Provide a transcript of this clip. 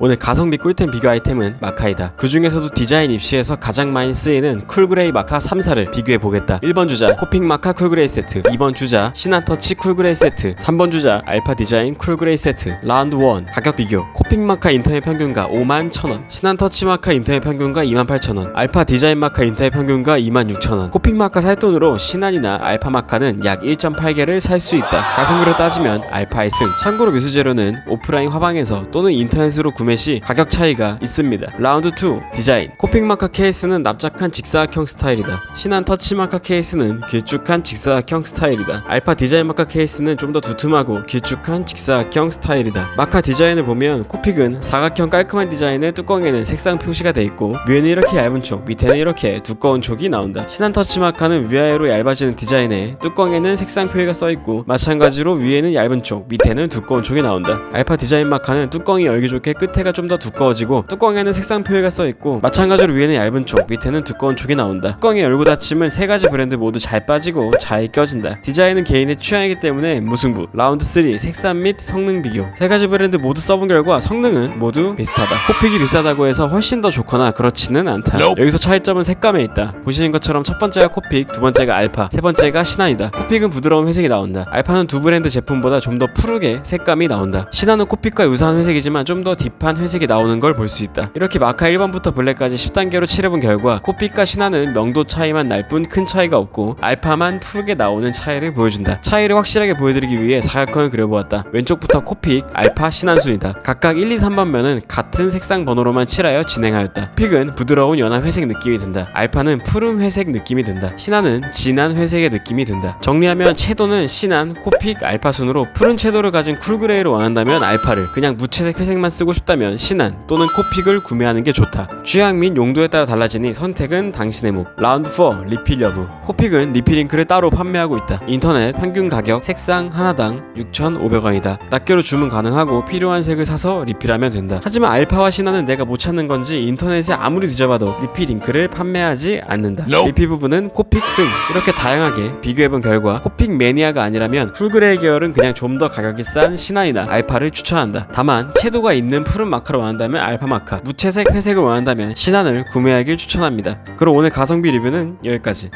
오늘 가성비 꿀템 비교 아이템은 마카이다. 그 중에서도 디자인 입시에서 가장 많이 쓰이는 쿨그레이 마카 3사를 비교해 보겠다. 1번 주자 코핑 마카 쿨그레이 세트, 2번 주자 신한터치 쿨그레이 세트, 3번 주자 알파 디자인 쿨그레이 세트. 라운드 1 가격 비교. 코핑 마카 인터넷 평균가 5만 1,000원, 신한터치 마카 인터넷 평균가 2만 8,000원, 알파 디자인 마카 인터넷 평균가 2만 6,000원. 코핑 마카 살 돈으로 신한이나 알파 마카는 약 1.8개를 살 수 있다. 가성비로 따지면 알파의 승. 참고로 미수재료는 오프라인 화방에서 또는 인터넷으로 구매 시 가격 차이가 있습니다. 라운드 2 디자인. 코핑 마카 케이스는 납작한 직사각형 스타일이다. 신한 터치 마카 케이스는 길쭉한 직사각형 스타일이다. 알파 디자인 마카 케이스는 좀 더 두툼하고 길쭉한 직사각형 스타일이다. 마카 디자인을 보면 코픽은 사각형 깔끔한 디자인의 뚜껑에는 색상 표시가 돼 있고 위에는 이렇게 얇은 촉, 밑에는 이렇게 두꺼운 촉이 나온다. 신한 터치 마카는 위아래로 얇아지는 디자인에 뚜껑에는 색상 표기가 써 있고 마찬가지로 위에는 얇은 촉, 밑에는 두꺼운 촉이 나온다. 알파 디자인 마카는 뚜껑이 열기 좋게 끝에 가 좀 더 두꺼워지고 뚜껑에는 색상 표기가 써 있고 마찬가지로 위에는 얇은 촉, 밑에는 두꺼운 촉이 나온다. 뚜껑이 열고 닫힘은 세 가지 브랜드 모두 잘 빠지고 잘 껴진다. 디자인은 개인의 취향이기 때문에 무승부. 라운드 3 색상 및 성능 비교. 세 가지 브랜드 모두 써본 결과 성능은 모두 비슷하다. 코픽이 비싸다고 해서 훨씬 더 좋거나 그렇지는 않다. 여기서 차이점은 색감에 있다. 보시는 것처럼 첫 번째가 코픽, 두 번째가 알파, 세 번째가 신한이다. 코픽은 부드러운 회색이 나온다. 알파는 두 브랜드 제품보다 좀 더 푸르게 색감이 나온다. 신한은 코픽과 유사한 회색이지만 좀 더 딥한 회색이 나오는 걸 볼 수 있다. 이렇게 마카 1번부터 블랙까지 10단계로 칠해본 결과 코픽과 신한은 명도 차이만 날 뿐 큰 차이가 없고 알파만 푸르게 나오는 차이를 보여준다. 차이를 확실하게 보여드리기 위해 사각형을 그려보았다. 왼쪽부터 코픽, 알파, 신한 순이다. 각각 1, 2, 3번 면은 같은 색상 번호로만 칠하여 진행하였다. 픽은 부드러운 연한 회색 느낌이 든다. 알파는 푸른 회색 느낌이 든다. 신한은 진한 회색의 느낌이 든다. 정리하면 채도는 신한, 코픽, 알파 순으로 푸른 채도를 가진 쿨그레이를 원한다면 알파를 그냥 무채색 회색만 쓰고 싶다면 신한 또는 코픽을 구매하는 게 좋다. 취향 및 용도에 따라 달라지니 선택은 당신의 목. 라운드 4 리필 여부. 코픽은 리필 잉크를 따로 판매하고 있다. 인터넷 평균 가격 색상 하나당 6,500원이다. 낱개로 주문 가능하고 필요한 색을 사서 리필하면 된다. 하지만 알파와 신한은 내가 못 찾는 건지 인터넷에 아무리 뒤져봐도 리필 잉크를 판매하지 않는다. 리필 부분은 코픽 승 이렇게 다양하게 비교해본 결과 코픽 매니아가 아니라면 쿨그레이 계열은 그냥 좀 더 가격이 싼 신한이나 알파를 추천한다. 다만 채도가 있는 푸른 마카를 원한다면 알파 마카, 무채색 회색을 원한다면 신한을 구매하길 추천합니다. 그럼 오늘 가성비 리뷰는 여기까지.